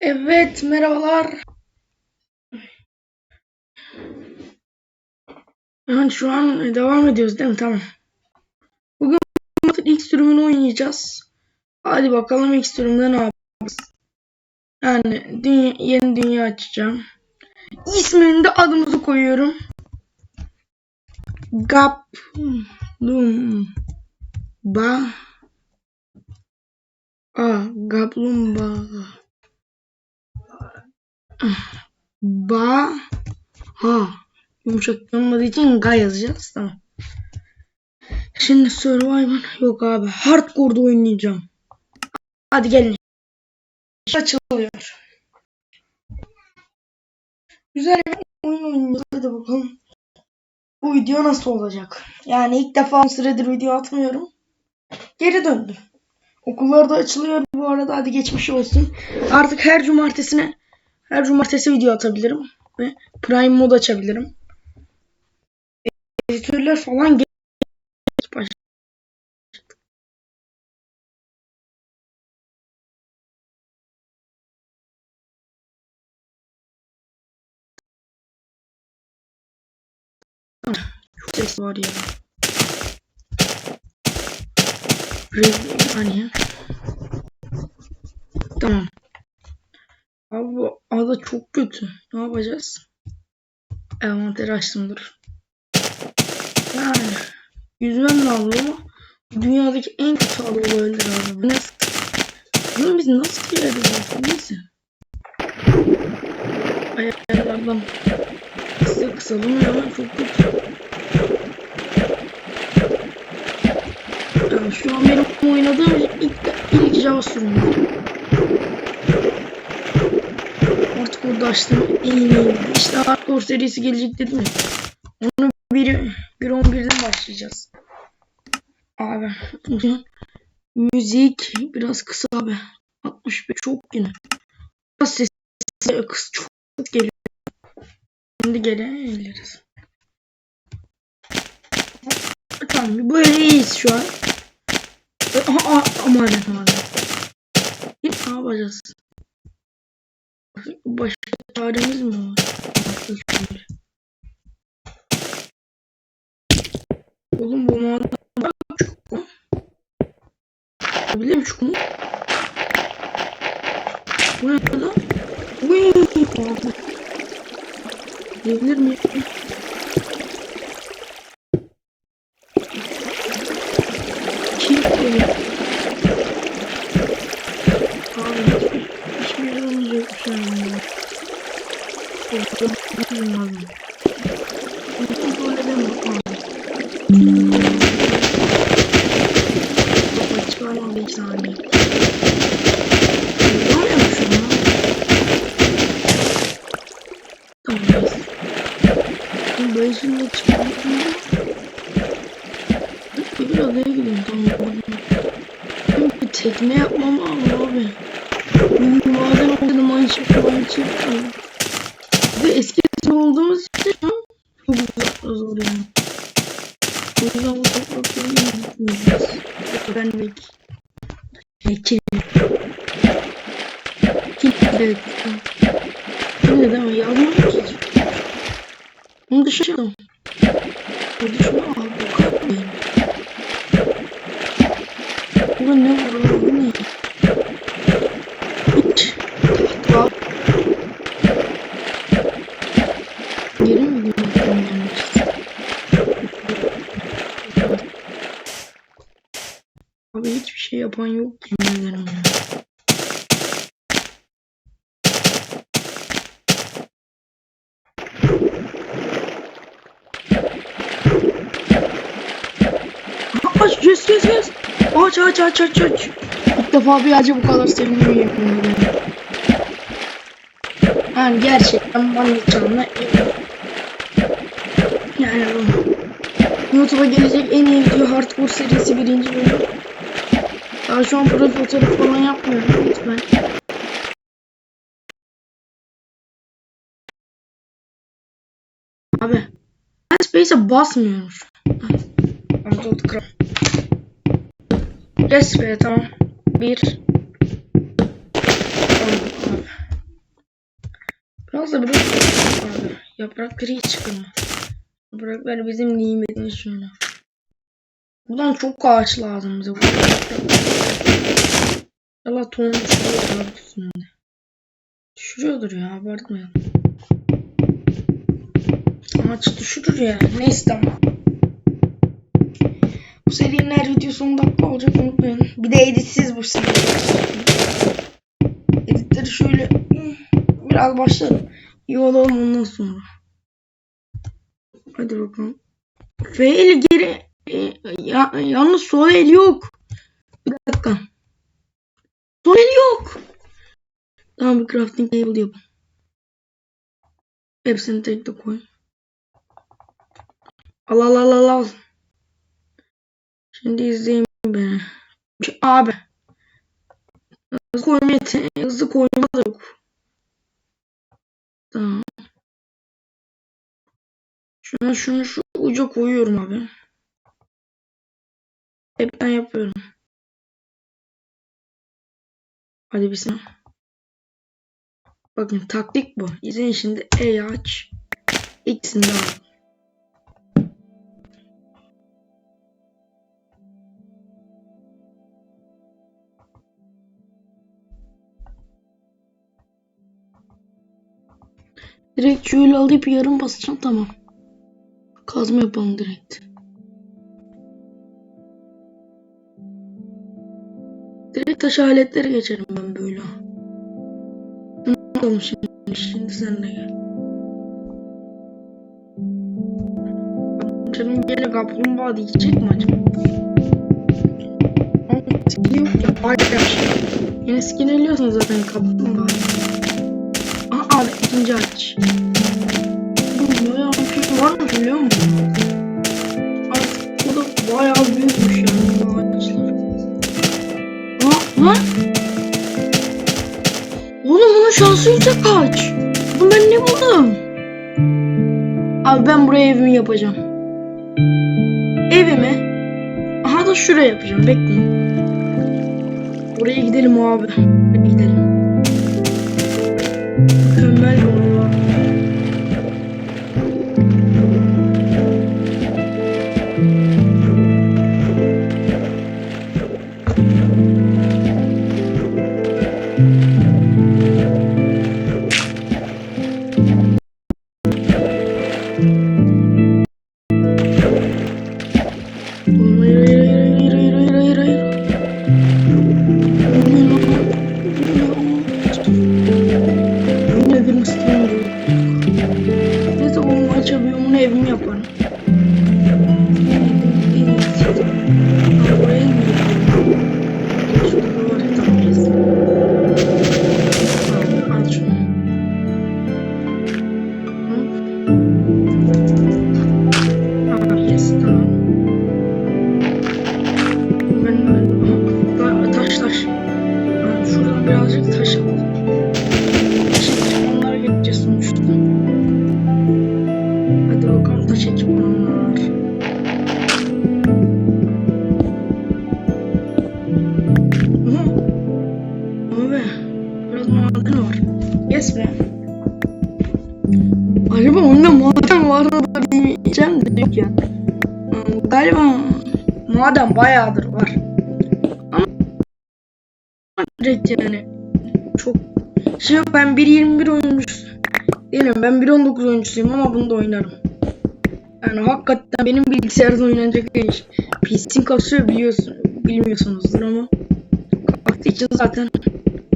Evet, merhabalar. Yani şu an devam ediyoruz değil mi? Tamam. Bugün ilk sürümünü oynayacağız. Hadi bakalım ilk sürümde ne yapacağız. Yani dünya, yeni dünya açacağım. İsmini de adımızı koyuyorum. Gaplumba. A. Gaplumba. Ba. Ha. Yumuşak olmadığı için Ga yazacağız. Tamam. Şimdi Survivor yok abi. Hardcore'da oynayacağım. Hadi gelin. Açılıyor. Güzel bir oyun oynayacağız. Hadi bakalım. Bu video nasıl olacak? Yani ilk defa bir süredir video atmıyorum. Geri döndüm. Okullar da açılıyor bu arada. Hadi geçmiş olsun. Artık her cumartesine her cumartesi video atabilirim. Ve Prime mod açabilirim. Editörler falan ses var ya. Saniye. Tamam. Abi bu ada çok kötü. Ne yapacağız? Envanteri açtım dur. Yani yüzmem lazım ama dünyadaki en kötü ada olabilir abi. Nasıl? Bunu biz nasıl yerleriz? Neyse. Ayarlardan kısa kısalım ya çok kötü. Yani şu an benim oynadığım ilk, ilk Java sürümü. En iyi. İşte Hardcore serisi gelecek dedim. Onu 1.11'den başlayacağız. Abi. Müzik biraz kısa abi. 65 çok yine. Biraz sesi kıs çok geliyor. Şimdi gelebiliriz. Tamam böyle iyiyiz şu an. Aha, aman aman. Ne yapacağız? Başka çaremiz mi var? Oğlum bu bak çok mu? Biliyor musun? Bu ne kadar? Uy! Diyebilir miyim? Kim bu? Abi hiçbir, hiçbir yerimiz yok şu an ya. Korkuyorum lazım. Kontrol edemem abi. Çıkarma bir saniye. Ne oluyor şu an? Tamam neyse. Şimdi çıkartayım. Öbür adaya gidelim tamam. Bir tekne yapmam lazım abi. Oynadım aynı şey aynı şey. Ve eski olduğumuz için şu an çok uzak zor yani. O yüzden bu toprakları gitmeyeceğiz. Öğrenmek. Ekin. Kim evet. Şimdi de yazmam ki. Bunu dışarı Bu al bu kadar değil. Burada ne var orada bu ne? Hiç. Tahta. Geri mi gidiyorsun? Abi hiçbir şey yapan yok yemin ederim ya. Aha, Aç yes yes yes. Aç aç aç aç aç. İlk defa bir ağaca bu kadar yemin ederim. Yani gerçekten bana canına yani bu YouTube'a gelecek en iyi video Hardcore serisi birinci bölüm. Daha şu an profil fotoğraf falan yapmıyorum lütfen. Abi ben Space'e basmıyorum şu an. Respace tamam. Bir. Tamam. Biraz da biraz abi. Yaprakları hiç çıkmıyor. Yapraklar bizim nimetimiz şöyle. Buradan çok ağaç lazım bize. Allah tohum düşürüyor üstünde. Düşürüyordur ya abartmayalım. Ağaç düşürür ya. Neyse tamam. Bu serinin her videosu 10 dakika olacak unutmayın. Bir de editsiz bu seri. Editleri şöyle biraz başlarım. İyi olalım ondan sonra. Hadi bakalım. Fail geri e, ya, yalnız sol el yok. Bir dakika. Sol el yok. Tamam bir crafting table yapalım. Hepsini tek de koy. Al al al al al. Şimdi izleyin beni. Abi. Hızlı koyma yete- hızlı koyma da yok. Tamam. Şunu şunu şu uca koyuyorum abi. Hep ben yapıyorum. Hadi bismillah. Bakın taktik bu. İzleyin şimdi E aç. De al. Direkt şöyle alıp yarım basacağım tamam. Kazma yapalım direkt. Direkt taş aletlere geçerim ben böyle. Ne yapalım şimdi? Şimdi sen de gel. Canım gene kaplumbağa diyecek mi acaba? Ama skin yok ya. Şey. Yine skin eliyorsun zaten kaplumbağa. Aa abi ikinci aç. Bayağı bir var mı biliyor musun? Artık bu da bayağı büyükmüş yani bu ağaçlar. Aa, lan! Oğlum bunun şansı yüksek kaç? Oğlum ben ne buldum? Abi ben buraya evimi yapacağım. Evimi. Aha da şuraya yapacağım. Bekleyin. Oraya gidelim abi. Hadi gidelim. Maden var. Yes be. Acaba onda maden var mı da diyeceğim de ya. Hmm, Galiba maden bayağıdır var. Ama yani çok şey yok ben 1.21 oyuncusu değilim ben 1.19 oyuncusuyum ama bunu da oynarım. Yani hakikaten benim bilgisayarda oynanacak bir iş. PC'm kasıyor biliyorsun, bilmiyorsunuzdur ama kalktığı için zaten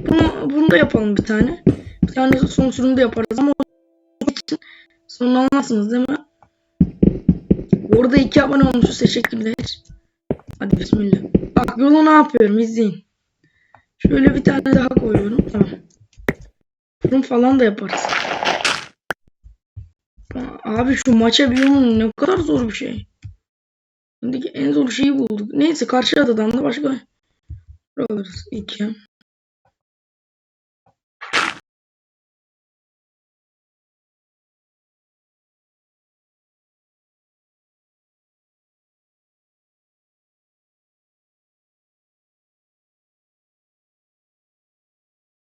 bunu, bunu da yapalım bir tane. Bir tane son sürümde yaparız ama o için sonra anlarsınız değil mi? Orada iki abone olmuşuz teşekkürler. Hadi bismillah. Bak yolu ne yapıyorum izleyin. Şöyle bir tane daha koyuyorum. Tamam. Fırın falan da yaparız. Abi şu maça biyomu ne kadar zor bir şey. Şimdiki en zor şeyi bulduk. Neyse karşı adadan da başka alırız. İki.